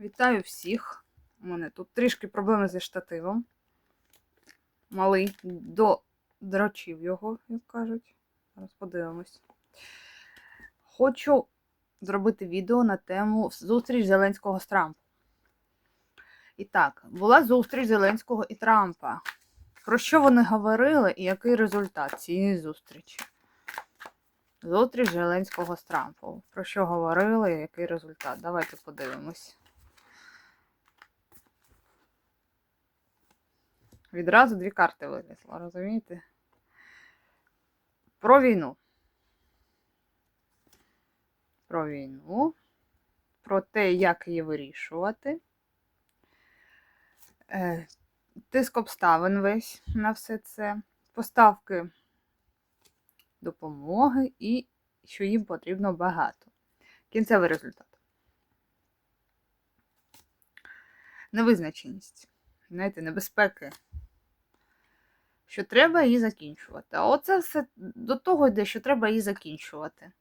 Вітаю всіх. У мене тут трішки проблеми зі штативом. Малий до дрочів його, як кажуть. Зараз подивимось. Хочу зробити відео на тему зустріч Зеленського з Трампом. І так, була зустріч Зеленського і Трампа. Про що вони говорили і який результат цієї зустрічі? Зустріч Зеленського з Трампом. Про що говорили і який результат? Давайте подивимось. Відразу дві карти вилізло, розумієте? Про війну. Про війну. Про те, як її вирішувати. Е, Тиск обставин весь на все це. Поставки допомоги і що їм потрібно багато. Кінцевий результат. Невизначеність. Знаєте, небезпеки. Що треба її закінчувати. А оце все до того йде, що треба її закінчувати.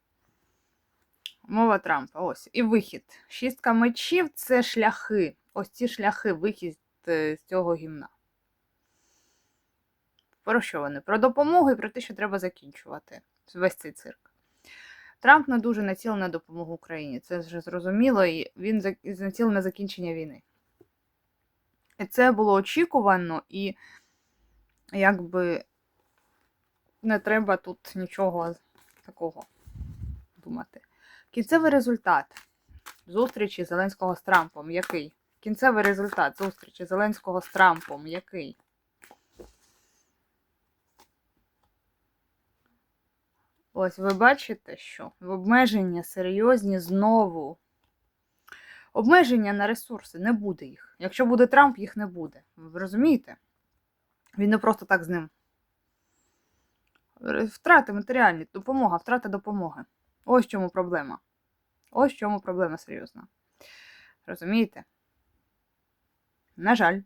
Мова Трампа. Ось. І вихід. Шістка мечів це шляхи. Ось ці шляхи, вихід е, з цього гімна. Про що вони? Про допомогу і про те, що треба закінчувати весь цей цирк. Трамп не дуже націлений на допомогу Україні. Це вже зрозуміло, і він націлений на закінчення війни. І це було очікувано, і якби не треба тут нічого такого думати. Кінцевий результат зустрічі Зеленського з Трампом який? Кінцевий результат зустрічі Зеленського з Трампом який? Ось ви бачите, що обмеження серйозні знову. Обмеження на ресурси не буде їх. Якщо буде Трамп, їх не буде. Ви розумієте? Він не просто так з ним. Втрати матеріальні, допомога, втрата допомоги. Ось чому проблема. Ось чому проблема серйозна. Розумієте? На жаль.